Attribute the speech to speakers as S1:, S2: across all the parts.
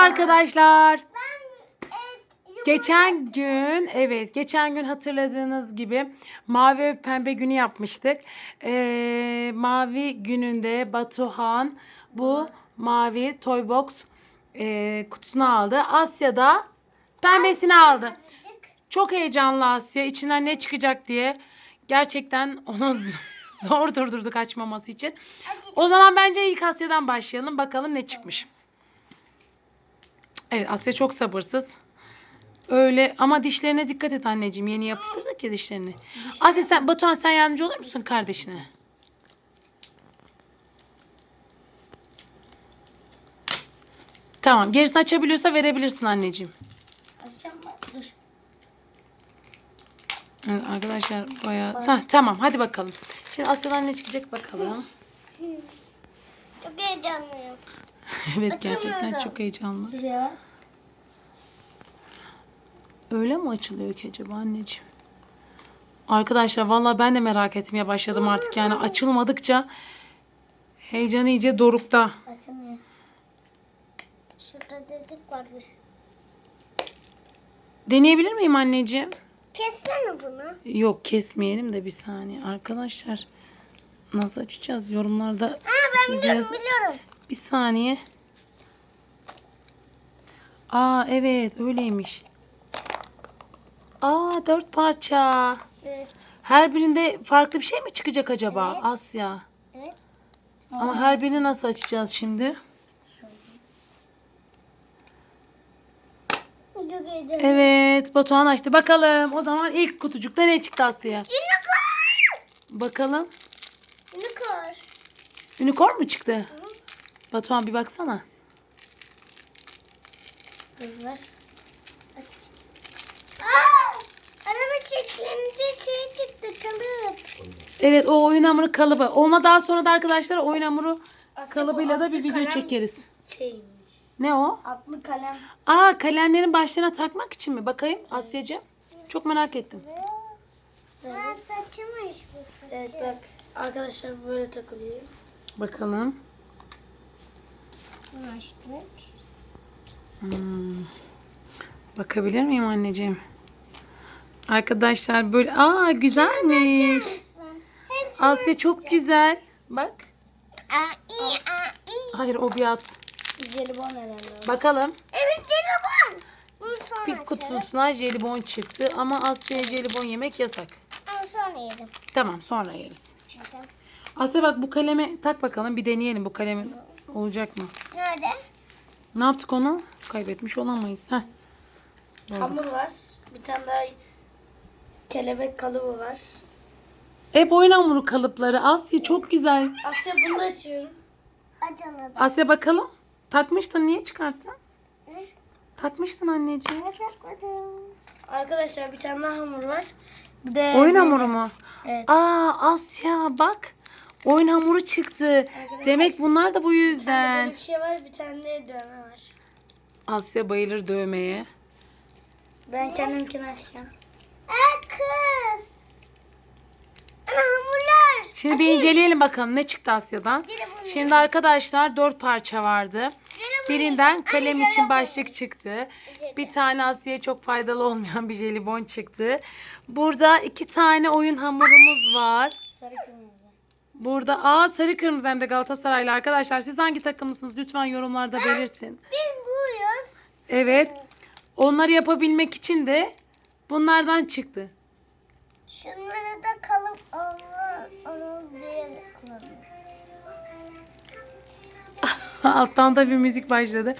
S1: arkadaşlar. Geçen gün evet geçen gün hatırladığınız gibi mavi ve pembe günü yapmıştık. Ee, mavi gününde Batuhan bu mavi toy box e, kutusunu aldı. Asya da pembesini aldı. Çok heyecanlı Asya içinden ne çıkacak diye. Gerçekten onu zor durdurduk açmaması için. O zaman bence ilk Asya'dan başlayalım. Bakalım ne çıkmış. Evet Asya çok sabırsız. Öyle ama dişlerine dikkat et anneciğim. Yeni yaptırdık ya dişlerini. Asya sen Batuhan sen yardımcı olur musun kardeşine? Tamam. Gerisini açabiliyorsa verebilirsin anneciğim.
S2: açacağım mı? Dur.
S1: Evet, arkadaşlar bayağı... Hah, tamam hadi bakalım. Şimdi Asya'dan ne çıkacak bakalım.
S2: Çok heyecanlıyım.
S1: evet gerçekten çok heyecanlı.
S2: Sürüyoruz.
S1: Öyle mi açılıyor ki acaba anneciğim? Arkadaşlar vallahi ben de merak etmeye başladım artık yani açılmadıkça heyecan iyice dorukta.
S2: Açılmıyor. Şurada dedik varmış.
S1: Deneyebilir miyim anneciğim?
S2: Kessene bunu.
S1: Yok kesmeyelim de bir saniye. Arkadaşlar nasıl açacağız yorumlarda
S2: Ha ben
S1: siz
S2: biliyorum biliyorum.
S1: Bir saniye. Aa evet öyleymiş. Aa dört parça.
S2: Evet.
S1: Her birinde farklı bir şey mi çıkacak acaba
S2: Evet.
S1: Asya?
S2: Evet.
S1: Ama her birini nasıl açacağız şimdi? Evet Batuhan açtı. Bakalım o zaman ilk kutucukta ne çıktı Asya? Bakalım.
S2: Unicorn.
S1: Mu çıktı? Batuhan bir baksana.
S2: Araba çekilince şey çıktı kalıp.
S1: Evet o oyun hamuru kalıbı. Ona daha sonra da arkadaşlar oyun hamuru
S2: Asya,
S1: kalıbıyla
S2: bu
S1: da bir video
S2: kalem-
S1: çekeriz.
S2: Şeymiş.
S1: Ne o?
S2: Atlı kalem.
S1: Aa kalemlerin başlarına takmak için mi? Bakayım Asya'cığım. Çok merak ettim.
S2: Ben saçımış bu saçı. Evet bak arkadaşlar böyle takılıyor.
S1: Bakalım.
S2: Bunu açtık.
S1: Hmm. Bakabilir miyim anneciğim? Arkadaşlar böyle aa güzelmiş. Asya çok güzel. Bak. Hayır o bir at.
S2: Jelibon herhalde.
S1: Bakalım.
S2: Evet jelibon. Bunu sonra
S1: Biz kutusuna jelibon çıktı ama Asya'ya jelibon yemek yasak.
S2: Ama sonra yerim.
S1: Tamam sonra yeriz.
S2: Çünkü.
S1: Asya bak bu kaleme tak bakalım bir deneyelim bu kalemin olacak mı?
S2: Nerede?
S1: Ne yaptık onu? Kaybetmiş olamayız. Heh.
S2: Hamur var. Bir tane daha kelebek kalıbı var.
S1: Hep oyun hamuru kalıpları. Asya çok güzel.
S2: Asya bunu da açıyorum. Aç onu da.
S1: Asya bakalım. Takmıştın niye çıkarttın?
S2: Ne?
S1: Takmıştın anneciğim.
S2: Ne sakladım? Arkadaşlar bir tane daha hamur var. Bir de
S1: Oyun hamuru mu?
S2: Evet.
S1: Aa Asya bak. Oyun hamuru çıktı. Demek bunlar da bu
S2: Böyle
S1: yüzden.
S2: bir şey var. Bir tane de dövme var.
S1: Asya bayılır dövmeye.
S2: Ben kendimkini açacağım. Aa kız. Ana hamurlar.
S1: Şimdi bir inceleyelim bakalım ne çıktı Asya'dan. Şimdi arkadaşlar dört parça vardı. Birinden kalem için başlık çıktı. Bir tane Asya'ya çok faydalı olmayan bir jelibon çıktı. Burada iki tane oyun hamurumuz var.
S2: Sarı kırmızı.
S1: Burada aa sarı kırmızı hem de Galatasaraylı arkadaşlar. Siz hangi takımlısınız? Lütfen yorumlarda belirtin.
S2: Biz buyuz.
S1: Evet. Onları yapabilmek için de bunlardan çıktı.
S2: Şunları da kalıp onu, onu diye kullanırım.
S1: Alttan da bir müzik başladı.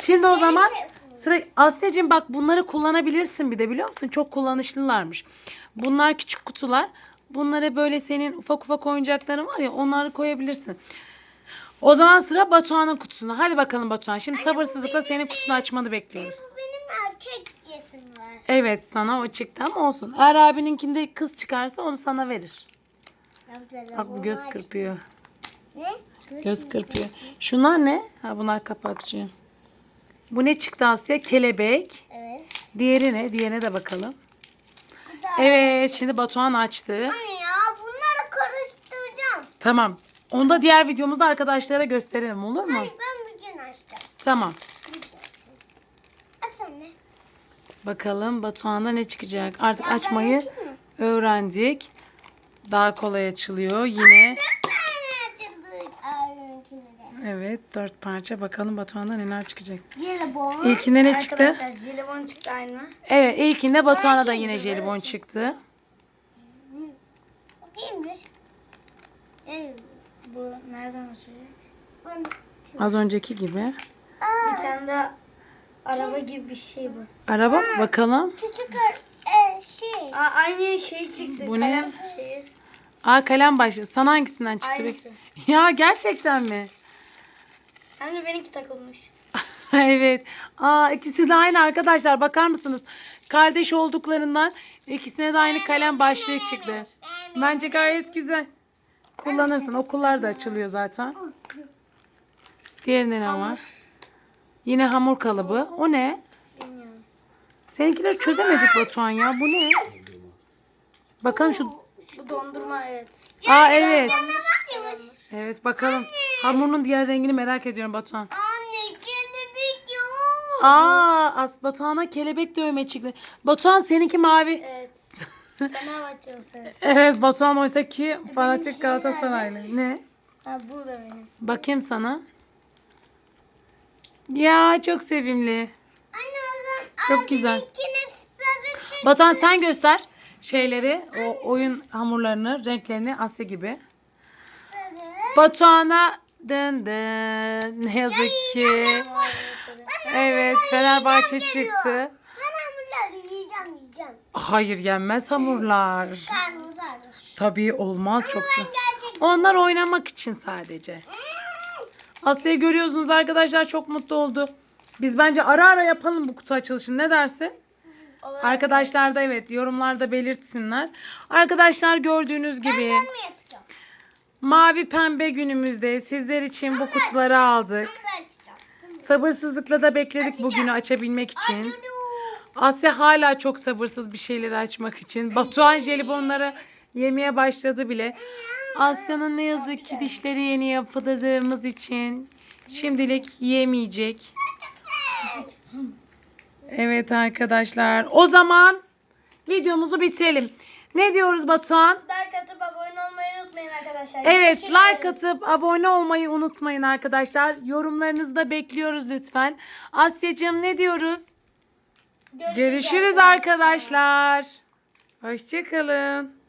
S1: Şimdi o zaman sıra Asya'cığım bak bunları kullanabilirsin bir de biliyor musun? Çok kullanışlılarmış. Bunlar küçük kutular. Bunlara böyle senin ufak ufak oyuncakların var ya onları koyabilirsin. O zaman sıra Batuhan'ın kutusuna. Hadi bakalım Batuhan. Şimdi sabırsızlıkla senin kutunu açmanı bekliyoruz.
S2: Bu benim erkek yesim var.
S1: Evet sana o çıktı ama olsun. Eğer abininkinde kız çıkarsa onu sana verir. Bak bu göz kırpıyor.
S2: Ne?
S1: Göz kırpıyor. Şunlar ne? Ha bunlar kapakçı. Bu ne çıktı Asya? Kelebek.
S2: Evet.
S1: Diğeri ne? Diğerine de bakalım. Evet şimdi Batuhan açtı.
S2: Anne ya bunları karıştıracağım.
S1: Tamam. Onu da diğer videomuzda arkadaşlara gösterelim olur mu?
S2: Hayır ben bugün açtım.
S1: Tamam. Bakalım Batuhan'da ne çıkacak? Artık Ya açmayı öğrendik. Daha kolay açılıyor. Yine evet dört parça. Bakalım Batuhan'da neler çıkacak.
S2: Jelibon.
S1: İlkinde ne çıktı?
S2: Arkadaşlar jelibon çıktı aynı.
S1: Evet ilkinde Batuhan'a da yine jelibon çıktı.
S2: Bakayımmış. Bu nereden açacak?
S1: Az önceki gibi.
S2: Bir tane de araba gibi bir şey bu.
S1: Araba mı? bakalım.
S2: Küçük e, şey. Aa, aynı şey çıktı.
S1: Bu ne?
S2: kalem Şeyi.
S1: Aa kalem başlı. Sana hangisinden çıktı?
S2: Aynısı.
S1: Ya gerçekten mi?
S2: Hem de benimki takılmış.
S1: evet. Aa ikisi de aynı arkadaşlar. Bakar mısınız? Kardeş olduklarından ikisine de aynı kalem başlığı çıktı. Bence gayet güzel. Kullanırsın. Okullar da açılıyor zaten. Diğerinde ne var? Yine hamur kalıbı. O ne?
S2: Bilmiyorum.
S1: Seninkileri çözemedik Batuhan ya. Bu ne? Bakalım şu...
S2: Bu dondurma evet.
S1: Aa evet. Evet bakalım. Hamurun diğer rengini merak ediyorum Batuhan.
S2: Anne kelebek yok.
S1: Aa as Batuhan'a kelebek dövme çıktı. Batuhan seninki mavi.
S2: Evet. Fenerbahçe olsun.
S1: Evet Batuhan oysa ki fanatik Galatasaraylı. Ne?
S2: Ha bu da benim.
S1: Bakayım sana. Ya çok sevimli.
S2: Anne o zaman
S1: Çok güzel.
S2: sarı.
S1: Batuhan sen göster şeyleri, o oyun hamurlarını, renklerini Asya gibi. Batuhan'a dın dın. Ne yazık ki. Evet Fenerbahçe çıktı. Hayır yenmez hamurlar. Tabii olmaz çok. Onlar oynamak için sadece. Asya'yı görüyorsunuz arkadaşlar çok mutlu oldu. Biz bence ara ara yapalım bu kutu açılışını. Ne dersin? Arkadaşlar da evet yorumlarda belirtsinler. Arkadaşlar gördüğünüz gibi
S2: Ben mi yapacağım?
S1: mavi pembe günümüzde sizler için bu kutuları aldık. Sabırsızlıkla da bekledik bugünü açabilmek için. Asya hala çok sabırsız bir şeyleri açmak için. Batuhan jelibonları yemeye başladı bile. Asya'nın ne yazık ki dişleri yeni yapıldığımız için şimdilik yemeyecek. Evet arkadaşlar. O zaman videomuzu bitirelim. Ne diyoruz Batuhan?
S2: Like atıp abone olmayı unutmayın arkadaşlar.
S1: Evet like atıp abone olmayı unutmayın arkadaşlar. Yorumlarınızı da bekliyoruz lütfen. Asya'cığım ne diyoruz?
S2: Görüşürüz
S1: Görüşürüz arkadaşlar. Hoşçakalın.